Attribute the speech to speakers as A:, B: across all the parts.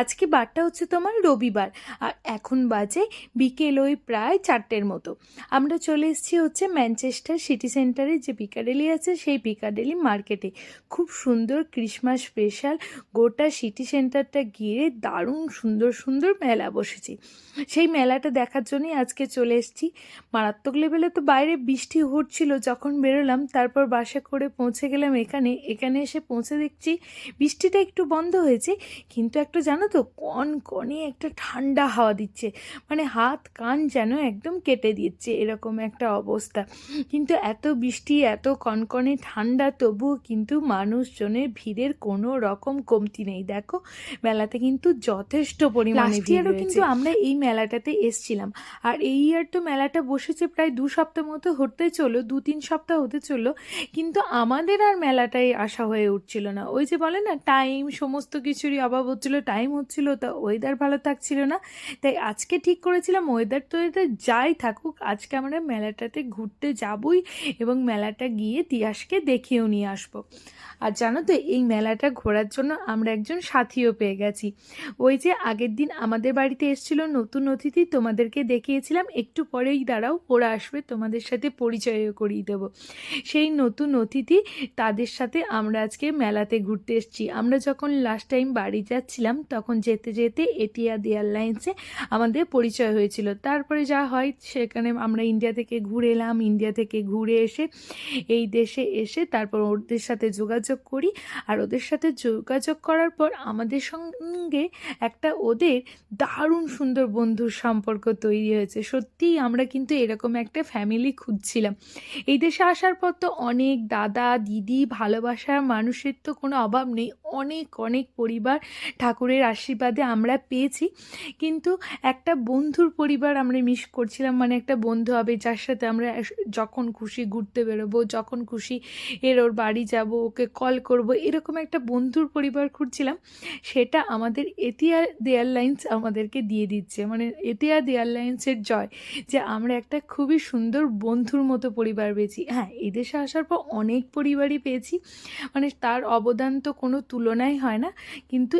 A: আজকে বারটা হচ্ছে তোমার রবিবার, আর এখন বাজে বিকেল ওই প্রায় চারটের মতো। আমরা চলে এসেছি হচ্ছে ম্যানচেস্টার সিটি সেন্টারে, যে পিকাডেলি আছে সেই পিকাডেলি মার্কেটে। খুব সুন্দর ক্রিসমাস স্পেশাল গোটা সিটি সেন্টারটা গিয়ে দারুণ সুন্দর সুন্দর মেলা বসেছে। সেই মেলাটা দেখার জন্যই আজকে চলে এসেছি। মারাত্মক লেভেলে তো বাইরে বৃষ্টি হচ্ছিল যখন বেরোলাম, তারপর বাসে করে পৌঁছে গেলাম এখানে। এখানে এসে পৌঁছে দেখছি বৃষ্টিটা একটু বন্ধ হয়েছে, কিন্তু একটা জানো তো কন কনে একটা ঠান্ডা হাওয়া দিচ্ছে। মানে হাত কান যেন একদম কেটে দিচ্ছে এরকম একটা অবস্থা। কিন্তু এত বৃষ্টি এত কনকনে ঠান্ডা তবুও কিন্তু মানুষজনের ভিড়ের কোনো রকম কমতি নেই। দেখো মেলাতে কিন্তু যথেষ্ট পরিমাণে
B: ইয়ারও
A: কিন্তু
B: কিন্তু
A: আমরা এই মেলাটাতে এসছিলাম। আর এই ইয়ার তো মেলাটা বসেছে প্রায় দু সপ্তাহ মতো হতে চলো দু তিন সপ্তাহ হতে চলো কিন্তু আমাদের আর মেলাটাই আসা হয়ে উঠছিল না। ওই যে বলে না টাইম সমস্ত কিছুরই অভাব হচ্ছিল। টাইম হচ্ছিল, তা ওয়েদার ভালো থাকছিল না। তাই আজকে ঠিক করেছিলাম ওয়েদার তো এটা যাই থাকুক, আজকে আমরা মেলাটাতে ঘুরতে যাবই এবং মেলাটা গিয়ে তিয়াসকে দেখিয়েও নিয়ে আসব। আর জানো তো, এই মেলাটা ঘোরার জন্য আমরা একজন সাথীও পেয়ে গেছি। ওই যে আগের দিন আমাদের বাড়িতে এসেছিল নতুন অতিথি, তোমাদেরকে দেখিয়েছিলাম, একটু পরেই দাঁড়াও, ওরা আসবে, তোমাদের সাথে পরিচয়ও করিয়ে দেবো। সেই নতুন অতিথি, তাদের সাথে আমরা আজকে মেলাতে ঘুরতে এসেছি। আমরা যখন লাস্ট টাইম বাড়ি যাচ্ছিলাম তখন যেতে যেতে এটিয়াদ এয়ারলাইন্সে আমাদের পরিচয় হয়েছিল। তারপরে যা হয়, সেখানে আমরা ইন্ডিয়া থেকে ঘুরে এলাম। ইন্ডিয়া থেকে ঘুরে এসে, এই দেশে এসে তারপর ওদের সাথে যোগাযোগ করি। আর ওদের সাথে যোগাযোগ করার পর আমাদের সঙ্গে একটা ওদের দারুণ সুন্দর বন্ধুর সম্পর্ক তৈরি হয়েছে। সত্যিই আমরা কিন্তু এরকম একটা ফ্যামিলি খুঁজছিলাম। এই দেশে আসার পর তো অনেক দাদা, দিদি, ভালোবাসার মানুষের তো কোনো অভাব নেই। অনেক অনেক পরিবার ঠাকুরের আশীর্বাদে আমরা পেয়েছি। কিন্তু একটা বন্ধুর পরিবার আমরা মিস করছিলাম। মানে একটা বন্ধু হবে যার সাথে আমরা যখন খুশি ঘুরতে বেরোবো, যখন খুশি এর ওর বাড়ি যাব, ওকে কল করব, এরকম একটা বন্ধুর পরিবার খুঁজছিলাম। সেটা আমাদের এতিয়াদ এয়ারলাইন্স আমাদেরকে দিয়ে দিচ্ছে। মানে এতিয়াদ এয়ারলাইন্সের জয় যে আমরা একটা খুবই সুন্দর বন্ধুর মতো পরিবার পেয়েছি। হ্যাঁ এই দেশে আসার পর অনেক পরিবারই পেয়েছি। মানে তার অবদান তো কোনো তুলনাই হয় না। কিন্তু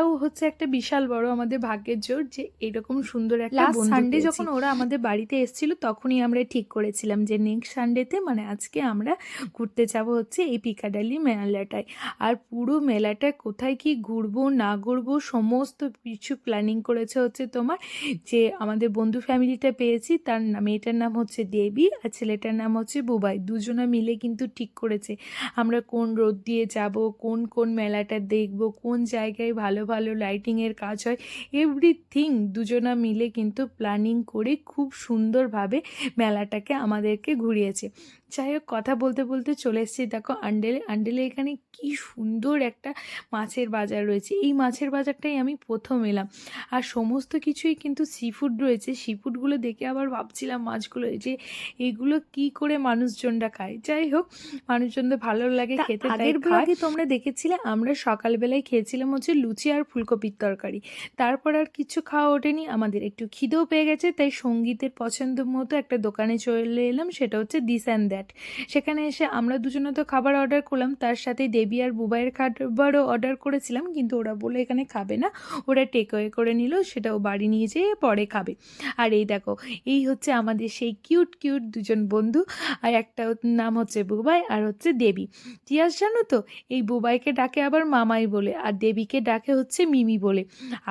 A: এটাও হচ্ছে একটা বিশাল বড় আমাদের ভাগ্যের জোর যে এরকম সুন্দর একটা
B: Last
A: সানডে যখন ওরা আমাদের বাড়িতে এসেছিল তখনই আমরা ঠিক করেছিলাম যে নেক্সট সানডেতে মানে আজকে আমরা ঘুরতে যাব হচ্ছে এই পিকাডালি মেলাটায়। আর পুরো মেলাটা কোথায় কি ঘুরবো না ঘুরবো সমস্ত কিছু প্ল্যানিং করেছে হচ্ছে তোমার যে আমাদের বন্ধু ফ্যামিলিটা পেয়েছি তার মেয়েটার নাম হচ্ছে দেবী আর ছেলেটার নাম হচ্ছে বুবাই দুজনা মিলে কিন্তু ঠিক করেছে। আমরা কোন রোড দিয়ে যাব কোন কোন মেলাটা দেখব কোন জায়গায় ভালো ভালো লাইটিংয়ের কাজ হয়। এভরিথিং দুজনা মিলে কিন্তু প্ল্যানিং করে খুব সুন্দরভাবে মেলাটাকে আমাদেরকে ঘুরিয়েছে। যাই হোক কথা বলতে বলতে চলে এসেছি। দেখো আন্ডেলে আন্ডেলে এখানে কি সুন্দর একটা মাছের বাজার রয়েছে। এই মাছের বাজারটাই আমি প্রথম এলাম। আর সমস্ত কিছুই কিন্তু সি ফুড রয়েছে। সি ফুডগুলো দেখে আবার ভাবছিলাম মাছগুলো যে এগুলো কি করে মানুষজনরা খায়? যাই হোক মানুষজনদের ভালো লাগে খেতে
B: আগের। ব্লগে
A: তোমরা দেখেছিলে আমরা সকালবেলায় খেয়েছিলাম হচ্ছে লুচি আর ফুলকপির তরকারি। তারপর আর কিছু খাওয়া ওঠেনি আমাদের একটু খিদেও পেয়ে গেছে তাই সঙ্গীতের পছন্দ মতো একটা দোকানে চলে এলাম সেটা হচ্ছে দিস অ্যান্ড দ্যাট সেখানে এসে আমরা দুজনে তো খাবার অর্ডার করলাম, তার সাথে দেবী আর বুবাইয়ের খাবারও অর্ডার করেছিলাম, কিন্তু ওরা বলে এখানে খাবে না। ওরা টেক করে নিল সেটাও বাড়ি নিয়ে যেয়ে পরে খাবে। আর এই দেখো, এই হচ্ছে আমাদের সেই কিউট কিউট দুজন বন্ধু, আর একটা নাম হচ্ছে বুবাই, আর হচ্ছে দেবী। তিয়াস জানো তো? এই বুবাইকে ডাকে আবার মামাই বলে, আর দেবীকে ডাকে হচ্ছে মিমি বলে।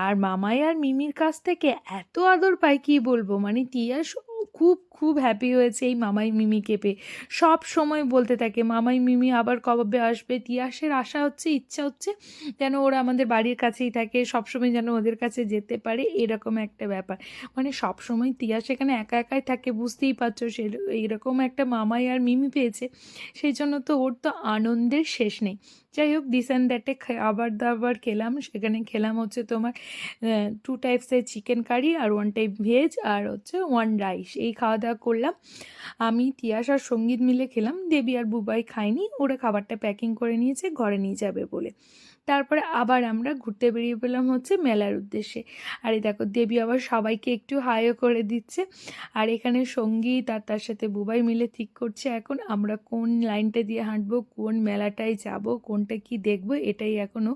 A: আর মামাই আর মিমির কাছ থেকে এত আদর পায়, কি বলব? মানে তিয়াস খুব খুব হ্যাপি হয়েছে এই মামাই মিমিকে পেয়ে সব সময় বলতে থাকে, মামাই মিমি আবার কবে আসবে? তিয়াসের আশা হচ্ছে, ইচ্ছা হচ্ছে যেন ওরা আমাদের বাড়ির কাছেই থাকে, সবসময় যেন ওদের কাছে যেতে পারে, এরকম একটা ব্যাপার। মানে সবসময় তিয়াস এখানে একা একাই থাকে, বুঝতেই পারছ সে এইরকম একটা মামাই আর মিমি পেয়েছে, সেই জন্য তো ওর তো আনন্দের শেষ নেই। যাই হোক দিস অ্যান্ড দ্যাটে খাবার দাবার খেলাম, সেখানে খেলাম হচ্ছে তোমার টু টাইপসের চিকেন কারি আর ওয়ান টাইপ ভেজ আর হচ্ছে ওয়ান রাইস এই খাওয়া দাওয়া করলাম। আমি তিয়াস আর সংগীত মিলে খেলাম। দেবী আর বুবাই খায়নি। ওরা খাবারটা প্যাকিং করে নিয়েছে, ঘরে নিয়ে যাবে বলে। তারপরে আবার আমরা ঘুরতে বেরিয়ে পেলাম হচ্ছে মেলার উদ্দেশ্যে। আর এই দেখো, দেবী আবার সবাইকে একটু হাইও করে দিচ্ছে। আর এখানে সংগীত আর তার সাথে বুবাই মিলে ঠিক করছে। এখন আমরা কোন লাইনটা দিয়ে হাঁটবো, কোন মেলাটায় যাব, কোনটা কি দেখব, এটাই এখনও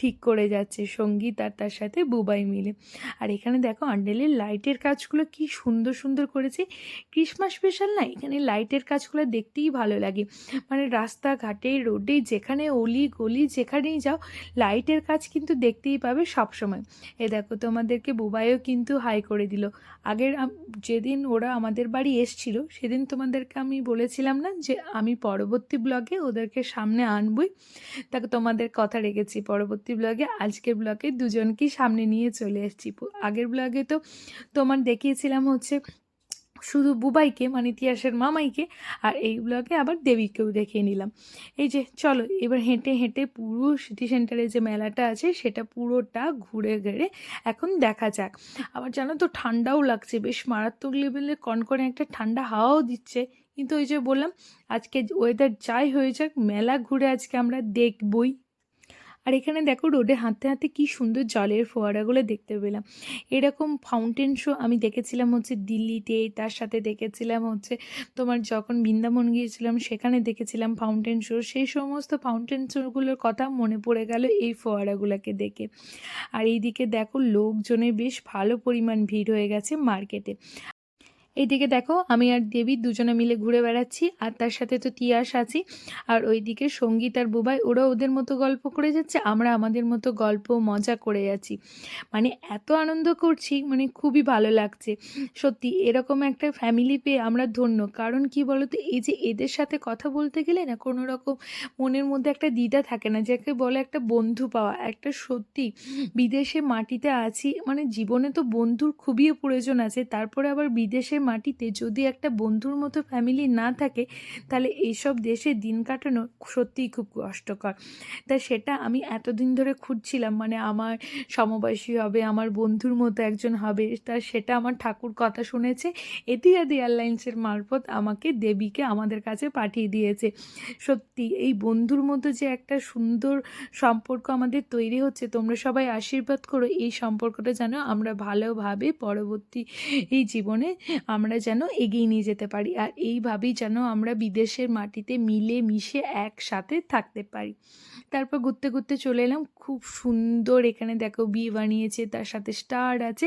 A: ঠিক করে যাচ্ছে সংগীত আর তার সাথে বুবাই মিলে। আর এখানে দেখো আন্ডেলের লাইটের কাজগুলো কি সুন্দর সুন্দর করেছে। ক্রিসমাস স্পেশাল না, এখানে লাইটের কাজগুলো দেখতেই ভালো লাগে। মানে রাস্তাঘাটে, রোডে, যেখানে অলি গলি যেখানেই যাও লাইটের কাজ কিন্তু দেখতেই পাবে সবসময়। এ দেখো, তোমাদেরকে বুবাইও কিন্তু হাই করে দিল। আগের যেদিন ওরা আমাদের বাড়ি এসছিল, সেদিন তোমাদেরকে আমি বলেছিলাম না যে আমি পরবর্তী ব্লগে ওদেরকে সামনে আনবই। তাকে তোমাদের কথা রেখেছি, পরবর্তী ব্লগে আজকের ব্লগে দুজনকেই সামনে নিয়ে চলে এসেছি। আগের ব্লগে তো তোমার দেখিয়েছিলাম হচ্ছে শুধু বুবাইকে মানে তিয়াসের মামাইকে আর এই ব্লগে আবার দেবীকেও দেখিয়ে নিলাম। এই যে, চলো এবার হেঁটে হেঁটে পুরো সিটি সেন্টারে যে মেলাটা আছে, সেটা পুরোটা ঘুরে ঘেরে এখন দেখা যাক। আবার জানো তো, ঠান্ডাও লাগছে, বেশ মারাত্মক লেভেলে কনকনে একটা ঠান্ডা হাওয়াও দিচ্ছে। কিন্তু ওই যে বললাম, আজকে ওয়েদার যাই হয়ে যাক, মেলা ঘুরে আজকে আমরা দেখবই। আর এখানে দেখো রোডে হাঁটতে হাঁটতে কী সুন্দর জলের ফোয়ারাগুলো দেখতে পেলাম। এরকম ফাউন্টেন শো আমি দেখেছিলাম হচ্ছে দিল্লিতে, তার সাথে দেখেছিলাম হচ্ছে তোমার যখন বৃন্দাবন গিয়েছিলাম সেখানে দেখেছিলাম ফাউন্টেন শো সেই সমস্ত ফাউন্টেন শোগুলোর কথা মনে পড়ে গেল এই ফোয়ারাগুলোকে দেখে। আর এইদিকে দেখো লোকজনের বেশ ভালো পরিমাণ ভিড় হয়ে গেছে মার্কেটে। এইদিকে দেখো, আমি আর দেবী দুজনে মিলে ঘুরে বেড়াচ্ছি, আর তার সাথে তো তিয়াস আছি আর ওইদিকে সংগীত আর বুবাই, ওরা ওদের মতো গল্প করে যাচ্ছে, আমরা আমাদের মতো গল্প মজা করে যাচ্ছি মানে এত আনন্দ করছি মানে খুবই ভালো লাগছে। সত্যি, এরকম একটা ফ্যামিলি পেয়ে আমরা ধন্য। কারণ কি বলতো, এই যে এদের সাথে কথা বলতে গেলে না, কোনো রকম মনের মধ্যে একটা দ্বিধা থাকে না, যাকে বলে একটা বন্ধু পাওয়া। একটা সত্যি, বিদেশে মাটিতে আছি মানে জীবনে তো বন্ধুর খুবই প্রয়োজন আছে, তারপরে আবার বিদেশের মাটিতে যদি একটা বন্ধুর মতো ফ্যামিলি না থাকে, তাহলে এইসব দেশে দিন কাটানো সত্যিই খুব কষ্টকর। তা সেটা আমি এতদিন ধরে খুঁজছিলাম মানে আমার সমবয়সী হবে, আমার বন্ধুর মতো একজন হবে, তা সেটা আমার ঠাকুর কথা শুনেছে, এতিয়াদি এয়ারলাইন্সের মারফত আমাকে দেবীকে আমাদের কাছে পাঠিয়ে দিয়েছে। সত্যি, এই বন্ধুর মতো যে একটা সুন্দর সম্পর্ক আমাদের তৈরি হচ্ছে, তোমরা সবাই আশীর্বাদ করো, এই সম্পর্কটা যেন আমরা ভালোভাবে পরবর্তী এই জীবনে আমরা যেন এগিয়ে নিয়ে যেতে পারি আর এইভাবেই যেন আমরা বিদেশের মাটিতে মিলে মিশে একসাথে থাকতে পারি। তারপর ঘুরতে ঘুরতে চলে এলাম, খুব সুন্দর এখানে দেখো বিয়ে বানিয়েছে, তার সাথে স্টার আছে।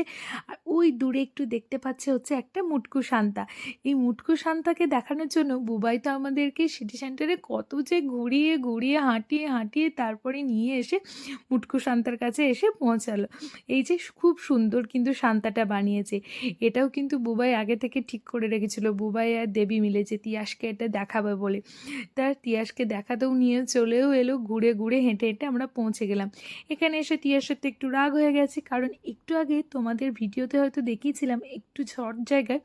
A: ওই দূরে একটু দেখতে পাচ্ছে হচ্ছে একটা মুটকু শান্তা। এই মুটকু শান্তাকে দেখানোর জন্য বুবাই তো আমাদেরকে সিটি সেন্টারে কত যে ঘুরিয়ে ঘুরিয়ে, হাঁটিয়ে হাঁটিয়ে তারপরে নিয়ে এসে মুটকু শান্তার কাছে এসে পৌঁছালো। এই যে খুব সুন্দর কিন্তু শান্তাটা বানিয়েছে। এটাও কিন্তু বুবাই আগে থেকে ঠিক করে রেখেছিল। বুবাই আর দেবী মিলে যে তিয়াসকে এটা দেখাবে বলে। তার তিয়াসকে দেখাতেও নিয়ে চলেও এলো, ঘুরে ঘুরে হেঁটে হেঁটে আমরা পৌঁছে গেলাম। এখানে এসে তিয়াসের তো একটু রাগ হয়ে গেছে, কারণ একটু আগে তোমাদের ভিডিওতে হয়তো দেখিয়েছিলাম একটু ঝড় জায়গায়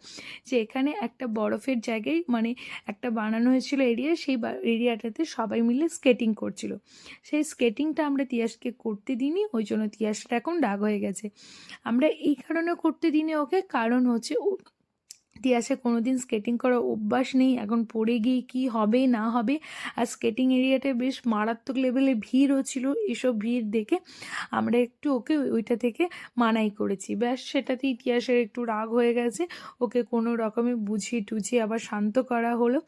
A: যে এখানে একটা বরফের জায়গায় মানে একটা বানানো হয়েছিল এরিয়া, সেই এরিয়াটাতে সবাই মিলে স্কেটিং করছিল। সেই স্কেটিংটা আমরা তিয়াসকে করতে দিইনি, ওই জন্য তিয়াসটা এখন রাগ হয়ে গেছে। আমরা এই কারণে করতে দিইনি ওকে, কারণ হচ্ছে ও ইতিহাসে কোনো দিন স্কেটিং করার অভ্যাস নেই। এখন পড়ে গিয়ে কি হবে, না হবে, আর স্কেটিং এরিয়াতে বেশ মারাত্মক লেভেলে ভিড়ও ছিল। এসব ভিড় দেখে আমরা একটু ওকে ওইটা থেকে মানাই করেছি। ব্যাস সেটাতে ইতিহাসের একটু রাগ হয়ে গেছে। ওকে কোনো রকমে বুঝিয়ে টুঝিয়ে আবার শান্ত করা হলো।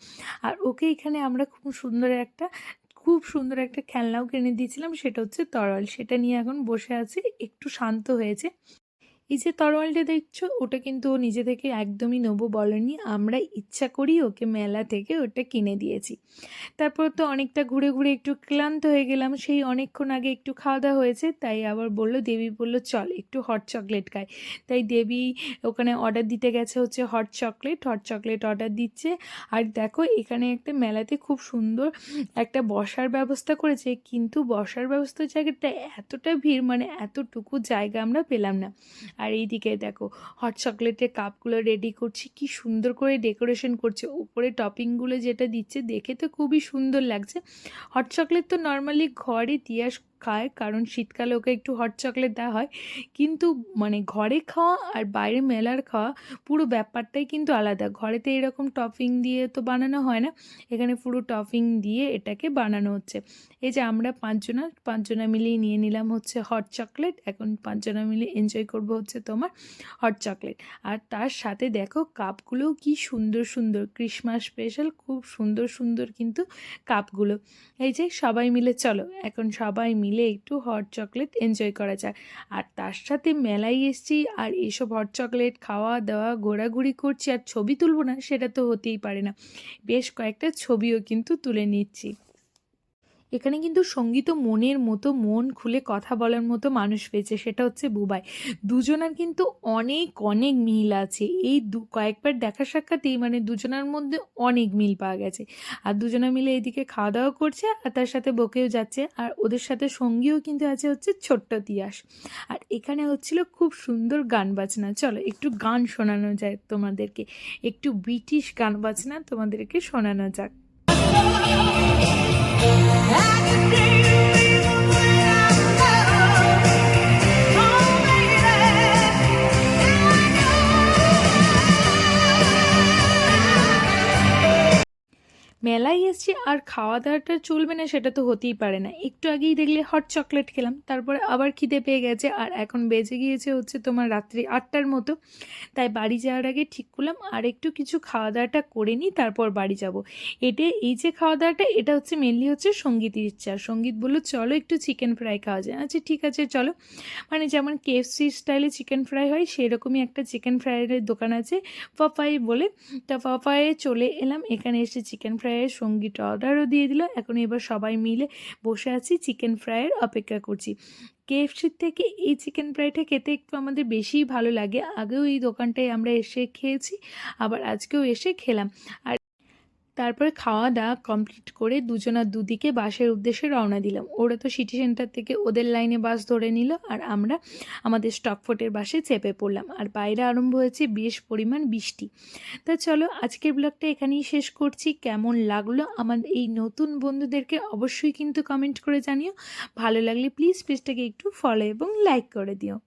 A: আর ওকে এখানে আমরা খুব সুন্দর একটা, খুব সুন্দর একটা খেলনাও কিনে দিয়েছিলাম। সেটা হচ্ছে তরল। সেটা নিয়ে এখন বসে আছে, একটু শান্ত হয়েছে। এই যে তরোয়ালটা দেখছ, ওটা কিন্তু ও নিজে থেকে একদমই নেব বলেনি। আমরা ইচ্ছা করি ওকে মেলা থেকে ওটা কিনে দিয়েছি। তারপর তো অনেকটা ঘুরে ঘুরে একটু ক্লান্ত হয়ে গেলাম। সেই অনেকক্ষণ আগে একটু খাওয়া দাওয়া হয়েছে, তাই আবার বলল, দেবী বলল, চল একটু হট চকলেট খাই। তাই দেবী ওখানে অর্ডার দিতে গেছে হচ্ছে hot chocolate hot chocolate order দিচ্ছে। আর দেখো, এখানে একটা মেলাতে খুব সুন্দর একটা বসার ব্যবস্থা করেছে, কিন্তু বসার ব্যবস্থার জায়গাটা এতটা ভিড় মানে এতটুকু জায়গা আমরা পেলাম না। আর এইদিকে দেখো হট চকলেটের কাপগুলো রেডি করছি, কি সুন্দর করে ডেকোরেশন করছে। উপরে টপিংগুলো যেটা দিচ্ছে, দেখে তো খুবই সুন্দর লাগছে। হট চকলেট তো নর্মালি ঘরে তিয়াস খায়, কারণ শীতকালে ওকে একটু হট চকলেট দেওয়া হয়। কিন্তু মানে ঘরে খাওয়া আর বাইরে মেলার খাওয়া পুরো ব্যাপারটাই কিন্তু আলাদা। ঘরেতে এরকম টপিং দিয়ে তো বানানো হয় না। এখানে পুরো টপিং দিয়ে এটাকে বানানো হচ্ছে। এই যে আমরা পাঁচজনা পাঁচজনা মিলেই নিয়ে নিলাম হচ্ছে হট চকলেট এখন পাঁচজনা মিলে এনজয় করব হচ্ছে তোমার হট চকলেট আর তার সাথে দেখো কাপগুলোও কি সুন্দর সুন্দর। ক্রিসমাস স্পেশাল খুব সুন্দর সুন্দর কিন্তু কাপগুলো। এই যে সবাই মিলে, চলো, এখন সবাই মিলে একটু হট চকলেট এনজয় করা যায়। আর তার সাথে মেলায় এসছি আর এসব হট চকলেট খাওয়া দাওয়া ঘোরাঘুরি করছি আর ছবি তুলবো না সেটা তো হতেই পারে না। বেশ কয়েকটা ছবিও কিন্তু তুলে নিচ্ছি। এখানে কিন্তু সংগীত মনের মতো মন খুলে কথা বলার মতো মানুষ পেয়েছে, সেটা হচ্ছে বুবাই। দুজনার কিন্তু অনেক অনেক মিল আছে। এই দু, কয়েকবার দেখা সাক্ষাতেই মানে দুজনার মধ্যে অনেক মিল পাওয়া গেছে। আর দুজনা মিলে এইদিকে খাওয়া দাওয়া করছে আর তার সাথে বকেও যাচ্ছে। আর ওদের সাথে সঙ্গীও কিন্তু আছে হচ্ছে ছোট্ট তিয়াস। আর এখানে হচ্ছিল খুব সুন্দর গান বাজনা। চলো একটু গান শোনানো যায় তোমাদেরকে। একটু ব্রিটিশ গান বাজনা তোমাদেরকে শোনানো যাক। I can dream. মেলায় এসছি আর খাওয়া দাওয়াটা চলবে না সেটা তো হতেই পারে না। একটু আগেই দেখলে হট চকলেট খেলাম, তারপরে আবার খিদে পেয়ে গেছে আর এখন বেজে গিয়েছে হচ্ছে তোমার রাত্রি আটটার মতো। তাই বাড়ি যাওয়ার আগে ঠিক করলাম আর একটু কিছু খাওয়া দাওয়াটা করে নিই, তারপর বাড়ি যাব। এটা এই যে খাওয়া দাওয়াটা এটা হচ্ছে মেনলি হচ্ছে সঙ্গীতের ইচ্ছা। সংগীত বলল, চলো একটু চিকেন ফ্রাই খাওয়া যায়। আচ্ছা ঠিক আছে, চলো। মানে যেমন কেএফসি স্টাইলে চিকেন ফ্রাই হয়, সেরকমই একটা চিকেন ফ্রাইয়ের দোকান আছে পাপাই বলে। তা পাপায়ে চলে এলাম, এখানে এসে চিকেন ফ্রাইয়ের সংগীত অর্ডারও দিয়ে দিল। এখন এবার সবাই মিলে বসে আছি চিকেন ফ্রাইয়ের অপেক্ষা করছি। কেএফসির থেকে এই চিকেন ফ্রাইটা খেতে একটু আমাদের বেশিই ভালো লাগে। আগেও এই দোকানটায় আমরা এসে খেয়েছি, আবার আজকেও এসে খেলাম। আর তারপরে খাওয়া দাওয়া কমপ্লিট করে দুজনা দুদিকে বাসের উদ্দেশ্যে রওনা দিলাম। ওরা তো সিটি সেন্টার থেকে ওদের লাইনে বাস ধরে নিল আর আমরা আমাদের স্টকফোর্টের বাসে চেপে পড়লাম। আর বাইরে আরম্ভ হয়েছে বেশ পরিমাণ বৃষ্টি। তা চলো, আজকের ব্লগটা এখানেই শেষ করছি। কেমন লাগল আমার এই নতুন বন্ধুদেরকে অবশ্যই কিন্তু কমেন্ট করে জানিও। ভালো লাগলে প্লিজ পেজটাকে একটু ফলো এবং লাইক করে দিও।